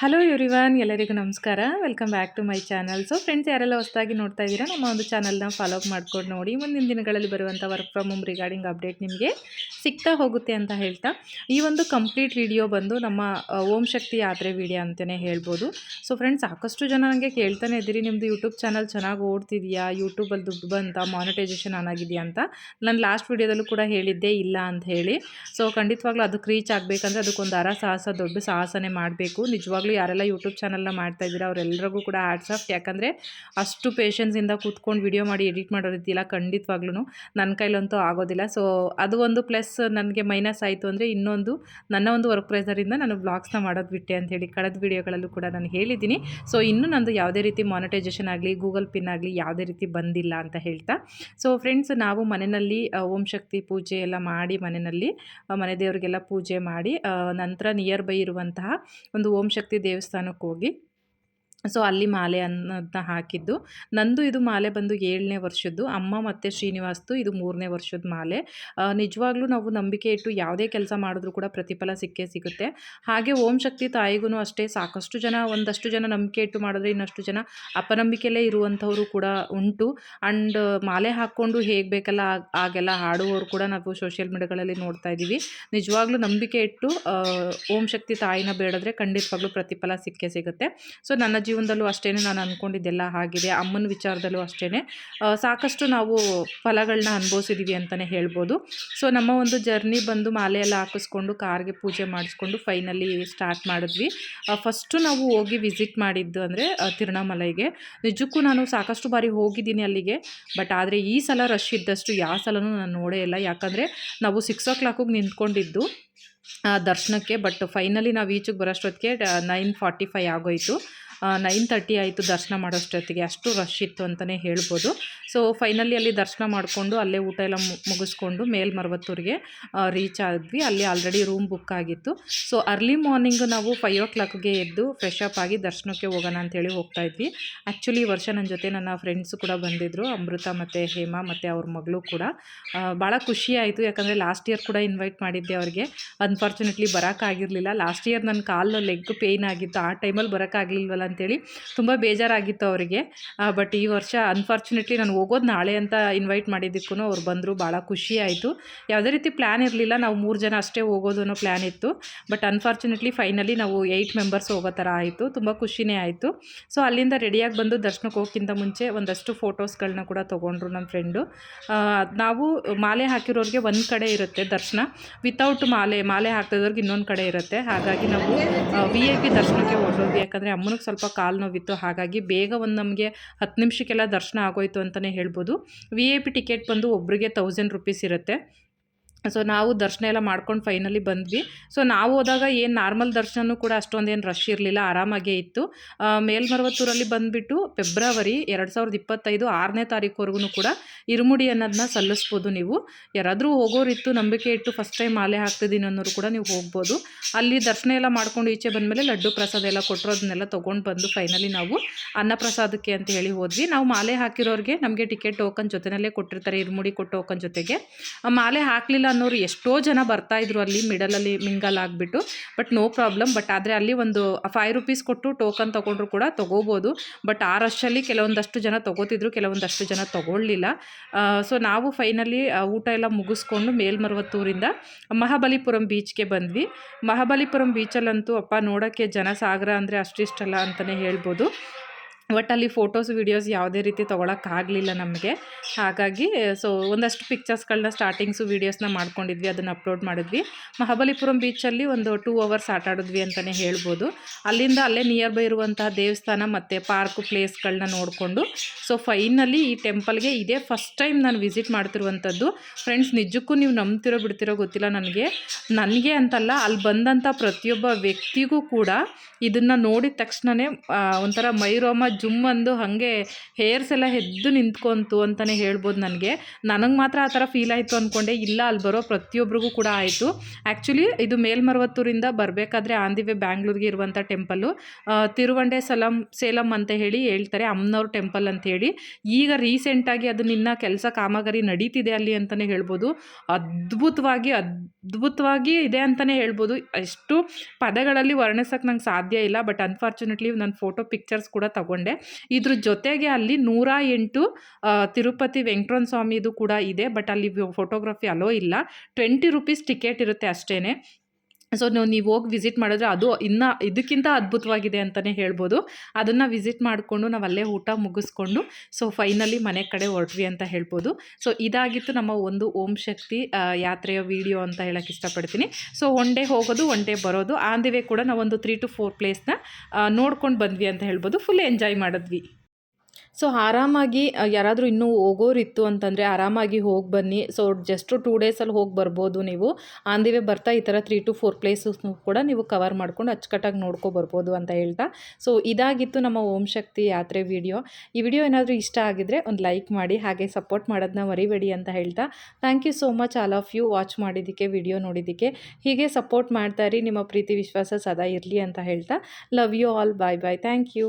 Hello everyone ಎಲ್ಲರಿಗೂ ನಮಸ್ಕಾರ. Welcome back to my channel so friends ಯಾರೆಲ್ಲ ಹೊಸದಾಗಿ ನೋಡ್ತಾ ಇದ್ದೀರಾ, ನಮ್ಮ ಒಂದು ಚಾನಲ್ನ ಫಾಲೋ ಅಪ್ ಮಾಡ್ಕೊಂಡು ನೋಡಿ. ಮುಂದಿನ ದಿನಗಳಲ್ಲಿ ಬರುವಂಥ work from home regarding update ನಿಮಗೆ ಸಿಗ್ತಾ ಹೋಗುತ್ತೆ ಅಂತ ಹೇಳ್ತಾ. ಈ ಒಂದು ಕಂಪ್ಲೀಟ್ ವಿಡಿಯೋ ಬಂದು ನಮ್ಮ ಓಂ ಶಕ್ತಿ ಯಾತ್ರೆ ವಿಡಿಯೋ ಅಂತಲೇ ಹೇಳ್ಬೋದು. ಸೊ ಫ್ರೆಂಡ್ಸ್ ಸಾಕಷ್ಟು ಜನ ನನಗೆ ಕೇಳ್ತಾನೆ ಇದ್ದೀರಿ ನಿಮ್ಮದು ಯೂಟ್ಯೂಬ್ ಚಾನಲ್ ಚೆನ್ನಾಗಿ ಓಡ್ತಿದೆಯಾ ಯೂಟ್ಯೂಬಲ್ಲಿ ದುಡ್ಡು ಬಂತ ಮಾನಿಟೈಸೇಷನ್ ಆನ್ ಅಂತ. ನಾನು ಲಾಸ್ಟ್ ವಿಡಿಯೋದಲ್ಲೂ ಕೂಡ ಹೇಳಿದ್ದೆ ಇಲ್ಲ ಅಂತ ಹೇಳಿ. ಸೊ ಖಂಡಿತವಾಗ್ಲೂ ಅದಕ್ಕೆ ರೀಚ್ ಆಗಬೇಕಂದ್ರೆ ಅದಕ್ಕೊಂದು ಅರ ಸಾಹಸ ದೊಡ್ಡ ಸಾಹಸನೇ ಮಾಡಬೇಕು. ನಿಜವಾಗ್ಲೂ ಯಾರೆಲ್ಲ ಯೂಟ್ಯೂಬ್ ಚಾನಲ್ನ ಮಾಡ್ತಾ ಇದ್ದೀರಾ ಅವರೆಲ್ಲರಿಗೂ ಕೂಡ ಆರ್ಟ್ಸ್ ಆಫ್ ಯಾಕಂದರೆ ಅಷ್ಟು ಪೇಷನ್ಸಿಂದ ಕೂತ್ಕೊಂಡು ವಿಡಿಯೋ ಮಾಡಿ ಎಡಿಟ್ ಮಾಡೋ ರೀತಿ ಇಲ್ಲ ಖಂಡಿತವಾಗ್ಲೂ ನನ್ನ ಕೈಲಂತೂ ಆಗೋದಿಲ್ಲ. ಸೊ ಅದು ಒಂದು ಪ್ಲಸ್ ನನಗೆ ಮೈನಸ್ ಆಯಿತು ಅಂದರೆ ಇನ್ನೊಂದು ನನ್ನ ಒಂದು ವರ್ಕ್ ಪ್ರೆಸರಿಂದ ನಾನು ಬ್ಲಾಗ್ಸ್ನ ಮಾಡೋದು ಬಿಟ್ಟೆ ಅಂತ ಹೇಳಿ ಕಳೆದ ವಿಡಿಯೋಗಳಲ್ಲೂ ಕೂಡ ನಾನು ಹೇಳಿದ್ದೀನಿ. ಸೊ ಇನ್ನೂ ನಂದು ಯಾವುದೇ ರೀತಿ ಮಾನಿಟೈಸೇಷನ್ ಆಗಲಿ ಗೂಗಲ್ ಪಿನ್ ಆಗಲಿ ಯಾವುದೇ ರೀತಿ ಬಂದಿಲ್ಲ ಅಂತ ಹೇಳ್ತಾ. ಸೊ ಫ್ರೆಂಡ್ಸ್ ನಾವು ಮನೆಯಲ್ಲಿ ಓಂ ಶಕ್ತಿ ಪೂಜೆ ಎಲ್ಲ ಮಾಡಿ ಮನೆಯಲ್ಲಿ ಮನೆ ದೇವರಿಗೆಲ್ಲ ಪೂಜೆ ಮಾಡಿ ನಂತರ ನಿಯರ್ ಬೈ ಇರುವಂತಹ ಒಂದು ಓಂ ಶಕ್ತಿ ದೇವಸ್ಥಾನಕ್ಕೆ ಹೋಗಿ ಸೊ ಅಲ್ಲಿ ಮಾಲೆ ಅನ್ನೋದನ್ನ ಹಾಕಿದ್ದು. ನಂದು ಇದು ಮಾಲೆ ಬಂದು ಏಳನೇ ವರ್ಷದ್ದು. ಅಮ್ಮ ಮತ್ತು ಶ್ರೀನಿವಾಸ್ದು ಇದು ಮೂರನೇ ವರ್ಷದ ಮಾಲೆ. ನಿಜವಾಗ್ಲೂ ನಾವು ನಂಬಿಕೆ ಇಟ್ಟು ಯಾವುದೇ ಕೆಲಸ ಮಾಡಿದ್ರೂ ಕೂಡ ಪ್ರತಿಫಲ ಸಿಕ್ಕೇ ಸಿಗುತ್ತೆ. ಹಾಗೆ ಓಂ ಶಕ್ತಿ ತಾಯಿಗೂ ಅಷ್ಟೇ. ಸಾಕಷ್ಟು ಜನ, ಒಂದಷ್ಟು ಜನ ನಂಬಿಕೆ ಇಟ್ಟು ಮಾಡಿದ್ರೆ ಇನ್ನಷ್ಟು ಜನ ಅಪನಂಬಿಕೆಯಲ್ಲೇ ಇರುವಂಥವರು ಕೂಡ ಉಂಟು. ಆ್ಯಂಡ್ ಮಾಲೆ ಹಾಕ್ಕೊಂಡು ಹೇಗೆ ಬೇಕಲ್ಲ ಆಗ್- ಆಗೆಲ್ಲ ಹಾಡುವವರು ಕೂಡ ನಾವು ಸೋಷಿಯಲ್ ಮೀಡಿಯಾಗಳಲ್ಲಿ ನೋಡ್ತಾ ಇದ್ದೀವಿ. ನಿಜವಾಗ್ಲೂ ನಂಬಿಕೆ ಇಟ್ಟು ಓಂ ಶಕ್ತಿ ತಾಯಿನ ಬೇಡಿದ್ರೆ ಖಂಡಿತವಾಗ್ಲೂ ಪ್ರತಿಫಲ ಸಿಕ್ಕೇ ಸಿಗುತ್ತೆ. ಸೊ ನನ್ನ ಜೀವನದಲ್ಲೂ ಅಷ್ಟೇ ನಾನು ಅಂದ್ಕೊಂಡಿದ್ದೆಲ್ಲ ಆಗಿದೆ, ಅಮ್ಮನ ವಿಚಾರದಲ್ಲೂ ಅಷ್ಟೇ ಸಾಕಷ್ಟು ನಾವು ಫಲಗಳನ್ನ ಅನುಭವಿಸಿದ್ದೀವಿ ಅಂತಲೇ ಹೇಳ್ಬೋದು. ಸೊ, ನಮ್ಮ ಒಂದು ಜರ್ನಿ ಬಂದು ಮಾಲೆಯೆಲ್ಲ ಹಾಕಿಸ್ಕೊಂಡು, ಕಾರ್ಗೆ ಪೂಜೆ ಮಾಡಿಸ್ಕೊಂಡು ಫೈನಲಿ ಸ್ಟಾರ್ಟ್ ಮಾಡಿದ್ವಿ. ಫಸ್ಟು ನಾವು ಹೋಗಿ ವಿಸಿಟ್ ಮಾಡಿದ್ದು ಅಂದರೆ ತಿರುಣಾಮಲೈಗೆ ನಿಜಕ್ಕೂ ನಾನು ಸಾಕಷ್ಟು ಬಾರಿ ಹೋಗಿದ್ದೀನಿ ಅಲ್ಲಿಗೆ ಬಟ್ ಆದರೆ ಈ ಸಲ ರಶ್ ಇದ್ದಷ್ಟು ಯಾವ ಸಲನೂ ನಾನು ನೋಡೇ ಇಲ್ಲ. ಯಾಕಂದರೆ ನಾವು ಸಿಕ್ಸ್ ಓ ಕ್ಲಾಕಿಗೆ ನಿಂತ್ಕೊಂಡಿದ್ದು ದರ್ಶನಕ್ಕೆ ಬಟ್ ಫೈನಲಿ ನಾವು ಈಚೆಗೆ ಬರೋಷ್ಟೊತ್ತಿಗೆ ನೈನ್ ಫಾರ್ಟಿ ಫೈವ್ ಆಗೋಯಿತು. ನೈನ್ ತರ್ಟಿ ಆಯಿತು ದರ್ಶನ ಮಾಡೋಷ್ಟೊತ್ತಿಗೆ. ಅಷ್ಟು ರಶ್ ಇತ್ತು ಅಂತಲೇ ಹೇಳ್ಬೋದು. ಸೊ ಫೈನಲಿ ಅಲ್ಲಿ ದರ್ಶನ ಮಾಡಿಕೊಂಡು ಅಲ್ಲೇ ಊಟ ಎಲ್ಲ ಮುಗಿಸ್ಕೊಂಡು ಮೇಲ್ಮರವತ್ತೂರಿಗೆ ರೀಚ್ ಆದ್ವಿ. ಅಲ್ಲಿ ಆಲ್ರೆಡಿ ರೂಮ್ ಬುಕ್ ಆಗಿತ್ತು. ಸೊ ಅರ್ಲಿ ಮಾರ್ನಿಂಗ್ ನಾವು ಫೈವ್ ಓ ಕ್ಲಾಕ್ಗೆ ಎದ್ದು ಫ್ರೆಶ್ ಅಪ್ ಆಗಿ ದರ್ಶನಕ್ಕೆ ಹೋಗೋಣ ಅಂತೇಳಿ ಹೋಗ್ತಾ ಇದ್ವಿ. ಆ್ಯಕ್ಚುಲಿ ವರ್ಷ ನನ್ನ ಜೊತೆ ನನ್ನ ಫ್ರೆಂಡ್ಸ್ ಕೂಡ ಬಂದಿದ್ದರು ಅಮೃತ ಮತ್ತು ಹೇಮಾ ಮತ್ತು ಅವ್ರ ಮಗಳು ಕೂಡ. ಭಾಳ ಖುಷಿ ಆಯಿತು. ಯಾಕಂದರೆ ಲಾಸ್ಟ್ ಇಯರ್ ಕೂಡ ಇನ್ವೈಟ್ ಮಾಡಿದ್ದೆ ಅವ್ರಿಗೆ. ಅನ್ಫಾರ್ಚುನೇಟ್ಲಿ ಬರೋಕ್ಕಾಗಿರಲಿಲ್ಲ ಲಾಸ್ಟ್ ಇಯರ್ ನನ್ನ ಕಾಲು ಲೆಗ್ ಪೇಯ್ನ್ ಆಗಿತ್ತು. ಆ ಟೈಮಲ್ಲಿ ಬರೋಕ್ಕಾಗಲಿಲ್ವಲ್ಲ ಅಂತೇಳಿ ತುಂಬ ಬೇಜಾರಾಗಿತ್ತು ಅವರಿಗೆ. ಬಟ್ ಈ ವರ್ಷ ಅನ್ಫಾರ್ಚುನೇಟ್ಲಿ ನಾನು ಹೋಗೋದು ನಾಳೆ ಅಂತ ಇನ್ವೈಟ್ ಮಾಡಿದ್ದಕ್ಕೂ ಅವ್ರು ಬಂದರು, ಭಾಳ ಖುಷಿ ಆಯಿತು. ಯಾವುದೇ ರೀತಿ ಪ್ಲ್ಯಾನ್ ಇರಲಿಲ್ಲ, ನಾವು ಮೂರು ಜನ ಅಷ್ಟೇ ಹೋಗೋದು ಅನ್ನೋ ಪ್ಲ್ಯಾನ್ ಇತ್ತು. ಬಟ್ ಅನ್ಫಾರ್ಚುನೇಟ್ಲಿ ಫೈನಲಿ ನಾವು ಏಯ್ಟ್ ಮೆಂಬರ್ಸ್ ಹೋಗೋ ಥರ ಆಯಿತು, ತುಂಬ ಖುಷಿನೇ ಆಯಿತು. ಸೊ ಅಲ್ಲಿಂದ ರೆಡಿಯಾಗಿ ಬಂದು ದರ್ಶನಕ್ಕೆ ಹೋಗೋಕ್ಕಿಂತ ಮುಂಚೆ ಒಂದಷ್ಟು ಫೋಟೋಸ್ಗಳನ್ನ ಕೂಡ ತೊಗೊಂಡ್ರು ನಮ್ಮ ಫ್ರೆಂಡು ನಾವು ಮಾಲೆ ಹಾಕಿರೋರಿಗೆ ಒಂದು ಕಡೆ ಇರುತ್ತೆ ದರ್ಶನ. ವಿತೌಟ್ ಮಾಲೆ ಮಾಲೆ ಹಾಕ್ತಿದ್ರಿಗೆ ಇನ್ನೊಂದು ಕಡೆ ಇರುತ್ತೆ. ಹಾಗಾಗಿ ನಾವು ವಿ ಐ ಪಿ ದರ್ಶನಕ್ಕೆ ಹೋಗೋದು ಯಾಕಂದರೆ ಅಮ್ಮನಿಗೆ ಸ್ವಲ್ಪ ಕಾಲು ನೋವಿತ್ತು. ಹಾಗಾಗಿ ಬೇಗ ಒಂದು ನಮಗೆ ಹತ್ತು ನಿಮಿಷಕ್ಕೆಲ್ಲ ದರ್ಶನ ಆಗೋಯಿತು ಅಂತಲೇ ಹೇಳ್ಬೋದು. ವಿ ಐ ಪಿ ಟಿಕೆಟ್ ಬಂದು ಒಬ್ಬರಿಗೆ ತೌಸಂಡ್ ರುಪೀಸ್ ಇರುತ್ತೆ. ಸೊ ನಾವು ದರ್ಶನ ಎಲ್ಲ ಮಾಡ್ಕೊಂಡು ಫೈನಲಿ ಬಂದ್ವಿ. ಸೊ ನಾವು ಹೋದಾಗ ಏನು ನಾರ್ಮಲ್ ದರ್ಶನವೂ ಕೂಡ ಅಷ್ಟೊಂದೇನು ರಶ್ ಇರಲಿಲ್ಲ, ಆರಾಮಾಗೇ ಇತ್ತು. ಮೇಲ್ಮರವತ್ತೂರಲ್ಲಿ ಬಂದುಬಿಟ್ಟು ಫೆಬ್ರವರಿ ಎರಡು ಸಾವಿರದ ಇಪ್ಪತ್ತೈದು ಆರನೇ ತಾರೀಕುವರೆಗೂ ಕೂಡ ಇರುಮುಡಿ ಅನ್ನೋದನ್ನ ಸಲ್ಲಿಸ್ಬೋದು ನೀವು. ಯಾರಾದರೂ ಹೋಗೋರಿತ್ತು ನಂಬಿಕೆ ಇಟ್ಟು ಫಸ್ಟ್ ಟೈಮ್ ಮಾಲೆ ಹಾಕ್ತಿದ್ದೀನಿ ಅನ್ನೋರು ಕೂಡ ನೀವು ಹೋಗ್ಬೋದು. ಅಲ್ಲಿ ದರ್ಶನ ಎಲ್ಲ ಮಾಡ್ಕೊಂಡು ಈಚೆ ಬಂದಮೇಲೆ ಲಡ್ಡು ಪ್ರಸಾದ ಎಲ್ಲ ಕೊಟ್ಟರು ಅದನ್ನೆಲ್ಲ ತೊಗೊಂಡು ಬಂದು ಫೈನಲಿ ನಾವು ಅನ್ನಪ್ರಸಾದಕ್ಕೆ ಅಂತ ಹೇಳಿ ಹೋದ್ವಿ. ನಾವು ಮಾಲೆ ಹಾಕಿರೋರಿಗೆ ನಮಗೆ ಟಿಕೆಟ್ ಟೋಕನ್ ಜೊತೆಯಲ್ಲೇ ಕೊಟ್ಟಿರ್ತಾರೆ, ಇರುಮುಡಿ ಕೊಟ್ಟು ಟೋಕನ್ ಜೊತೆಗೆ. ಮಾಲೆ ಹಾಕಲಿಲ್ಲ ಅನ್ನೋರು ಎಷ್ಟೋ ಜನ ಬರ್ತಾ ಇದ್ರು ಅಲ್ಲಿ ಮಿಡಲಲ್ಲಿ ಮಿಂಗಲ್ ಆಗಿಬಿಟ್ಟು ಬಟ್ ನೋ ಪ್ರಾಬ್ಲಮ್ ಬಟ್ ಆದರೆ ಅಲ್ಲಿ ಒಂದು ಫೈವ್ ರುಪೀಸ್ ಕೊಟ್ಟು ಟೋಕನ್ ತೊಗೊಂಡ್ರು ಕೂಡ ತೊಗೋಬೋದು. ಬಟ್ ಆ ರಶಲ್ಲಿ ಕೆಲವೊಂದಷ್ಟು ಜನ ತೊಗೋತಿದ್ರು, ಕೆಲವೊಂದಷ್ಟು ಜನ ತೊಗೊಳ್ಳಿಲ್ಲ. ಸೊ ನಾವು ಫೈನಲಿ ಊಟ ಎಲ್ಲ ಮುಗಿಸ್ಕೊಂಡು ಮೇಲ್ಮರವತ್ತೂರಿಂದ ಮಹಾಬಲಿಪುರಂ ಬೀಚ್ಗೆ ಬಂದ್ವಿ. ಮಹಾಬಲಿಪುರಂ ಬೀಚಲ್ಲಂತೂ ಅಪ್ಪ, ನೋಡೋಕ್ಕೆ ಜನಸಾಗರ ಅಂದರೆ ಅಷ್ಟಿಷ್ಟಲ್ಲ ಅಂತಲೇ ಹೇಳ್ಬೋದು. ಬಟ್ ಅಲ್ಲಿ ಫೋಟೋಸ್ ವೀಡಿಯೋಸ್ ಯಾವುದೇ ರೀತಿ ತೊಗೊಳಕ್ಕಾಗಲಿಲ್ಲ ನಮಗೆ. ಹಾಗಾಗಿ ಸೊ ಒಂದಷ್ಟು ಪಿಕ್ಚರ್ಸ್ಗಳನ್ನ ಸ್ಟಾರ್ಟಿಂಗ್ಸು ವೀಡಿಯೋಸ್ನ ಮಾಡ್ಕೊಂಡಿದ್ವಿ, ಅದನ್ನು ಅಪ್ಲೋಡ್ ಮಾಡಿದ್ವಿ. ಮಹಾಬಲಿಪುರಂ ಬೀಚಲ್ಲಿ ಒಂದು ಟೂ ಅವರ್ಸ್ ಆಟ ಆಡಿದ್ವಿ ಅಂತಲೇ ಹೇಳ್ಬೋದು. ಅಲ್ಲಿಂದ ಅಲ್ಲೇ ನಿಯರ್ ಬೈ ಇರುವಂತಹ ದೇವಸ್ಥಾನ ಮತ್ತು ಪಾರ್ಕ್ ಪ್ಲೇಸ್ಗಳನ್ನ ನೋಡಿಕೊಂಡು ಸೊ ಫೈನಲಿ ಈ ಟೆಂಪಲ್ಗೆ ಇದೇ ಫಸ್ಟ್ ಟೈಮ್ ನಾನು ವಿಸಿಟ್ ಮಾಡ್ತಿರುವಂಥದ್ದು. ಫ್ರೆಂಡ್ಸ್ ನಿಜಕ್ಕೂ ನೀವು ನಂಬ್ತಿರೋ ಬಿಡ್ತಿರೋ ಗೊತ್ತಿಲ್ಲ ನನಗೆ. ನನಗೆ ಅಂತಲ್ಲ, ಅಲ್ಲಿ ಬಂದಂಥ ಪ್ರತಿಯೊಬ್ಬ ವ್ಯಕ್ತಿಗೂ ಕೂಡ ಇದನ್ನು ನೋಡಿದ ತಕ್ಷಣವೇ ಒಂಥರ ಮೈರೋಮ ಜುಮ್ ಅಂದು ಹಾಗೆ ಹೇರ್ಸ್ ಎಲ್ಲ ಎದ್ದು ನಿಂತ್ಕೊಂತು ಅಂತಲೇ ಹೇಳ್ಬೋದು ನನಗೆ. ನನಗೆ ಮಾತ್ರ ಆ ಥರ ಫೀಲ್ ಆಯಿತು ಅಂದ್ಕೊಂಡೆ ಇಲ್ಲ, ಅಲ್ಲಿ ಬರೋ ಪ್ರತಿಯೊಬ್ಬರಿಗೂ ಕೂಡ ಆಯಿತು. ಆ್ಯಕ್ಚುಲಿ ಇದು ಮೇಲ್ಮರವತ್ತೂರಿಂದ ಬರಬೇಕಾದ್ರೆ ಆನ್ ದಿ ಬ್ಯಾಂಗ್ಳೂರಿಗೆ ಇರುವಂಥ ಟೆಂಪಲ್ಲು ತಿರುವಂಡೆ ಸಲಂ, ಸೇಲಂ ಅಂತ ಹೇಳಿ ಹೇಳ್ತಾರೆ, ಅಮ್ಮನವ್ರ ಟೆಂಪಲ್ ಅಂತ ಹೇಳಿ. ಈಗ ರೀಸೆಂಟಾಗಿ ಅದು ನಿನ್ನ ಕೆಲಸ ಕಾಮಗಾರಿ ನಡೀತಿದೆ ಅಲ್ಲಿ ಅಂತಲೇ ಹೇಳ್ಬೋದು. ಅದ್ಭುತವಾಗಿ ಅದ್ಭುತವಾಗಿ ಇದೆ ಅಂತಲೇ ಹೇಳ್ಬೋದು. ಎಷ್ಟು ಪದಗಳಲ್ಲಿ ವರ್ಣಿಸೋಕೆ ನಂಗೆ ಸಾಧ್ಯ ಇಲ್ಲ, ಬಟ್ ಅನ್ಫಾರ್ಚುನೇಟ್ಲಿ ನಾನು ಫೋಟೋ ಪಿಕ್ಚರ್ಸ್ ಕೂಡ ತಗೊಂಡೆ. ಇದ್ರ ಜೊತೆಗೆ ಅಲ್ಲಿ ನೂರ ಎಂಟು ತಿರುಪತಿ ವೆಂಕಟರಮಣ ಸ್ವಾಮಿದು ಕೂಡ ಇದೆ, ಬಟ್ ಅಲ್ಲಿ ಫೋಟೋಗ್ರಫಿ ಅಲೋ ಇಲ್ಲ. ಟ್ವೆಂಟಿ ರುಪೀಸ್ ಟಿಕೆಟ್ ಇರುತ್ತೆ ಅಷ್ಟೇ ಸೊ ನೀವು ಹೋಗಿ ವಿಸಿಟ್ ಮಾಡಿದ್ರೆ ಅದು ಇನ್ನೂ ಇದಕ್ಕಿಂತ ಅದ್ಭುತವಾಗಿದೆ ಅಂತಲೇ ಹೇಳ್ಬೋದು. ಅದನ್ನು ವಿಸಿಟ್ ಮಾಡಿಕೊಂಡು ನಾವು ಅಲ್ಲೇ ಊಟ ಮುಗಿಸ್ಕೊಂಡು ಸೊ ಫೈನಲಿ ಮನೆ ಕಡೆ ಹೊರಟ್ವಿ ಅಂತ ಹೇಳ್ಬೋದು. ಸೊ ಇದಾಗಿತ್ತು ನಮ್ಮ ಒಂದು ಓಂ ಶಕ್ತಿ ಯಾತ್ರೆಯ ವಿಡಿಯೋ ಅಂತ ಹೇಳೋಕ್ಕೆ ಇಷ್ಟಪಡ್ತೀನಿ. ಸೊ ಒನ್ ಡೇ ಹೋಗೋದು ಒನ್ ಡೇ ಬರೋದು. ಆನ್ ದಿ ವೇ ಕೂಡ ನಾವೊಂದು ತ್ರೀ ಟು ಫೋರ್ ಪ್ಲೇಸ್ನ ನೋಡ್ಕೊಂಡು ಬಂದ್ವಿ ಅಂತ ಹೇಳ್ಬೋದು. ಫುಲ್ ಎಂಜಾಯ್ ಮಾಡಿದ್ವಿ. ಸೊ ಆರಾಮಾಗಿ ಯಾರಾದರೂ ಇನ್ನೂ ಹೋಗೋರಿತ್ತು ಅಂತಂದರೆ ಆರಾಮಾಗಿ ಹೋಗಿ ಬನ್ನಿ. ಸೊ ಜಸ್ಟು ಟೂ ಡೇಸಲ್ಲಿ ಹೋಗಿ ಬರ್ಬೋದು ನೀವು. ಆನ್ ದಿ ಬರ್ತಾ ಈ ಥರ ತ್ರೀ ಟು ಫೋರ್ ಪ್ಲೇಸಸ್ನು ಕೂಡ ನೀವು ಕವರ್ ಮಾಡ್ಕೊಂಡು ಅಚ್ಚುಕಟ್ಟಾಗಿ ನೋಡ್ಕೊ ಬರ್ಬೋದು ಅಂತ ಹೇಳ್ತಾ. ಸೊ ಇದಾಗಿತ್ತು ನಮ್ಮ ಓಂ ಶಕ್ತಿ ಯಾತ್ರೆ ವಿಡಿಯೋ. ಈ ವಿಡಿಯೋ ಏನಾದರೂ ಇಷ್ಟ ಆಗಿದ್ರೆ ಒಂದು ಲೈಕ್ ಮಾಡಿ, ಹಾಗೆ ಸಪೋರ್ಟ್ ಮಾಡೋದನ್ನ ಮರಿಬೇಡಿ ಅಂತ ಹೇಳ್ತಾ. Thank you so much all of you watch ಮಾಡಿದ್ದಕ್ಕೆ, ವಿಡಿಯೋ ನೋಡಿದ್ದಕ್ಕೆ. ಹೀಗೆ ಸಪೋರ್ಟ್ ಮಾಡ್ತಾ ಇರಿ, ನಿಮ್ಮ ಪ್ರೀತಿ, ವಿಶ್ವಾಸ ಸದಾ ಇರಲಿ ಅಂತ ಹೇಳ್ತಾ. Love you all, bye bye. Thank you.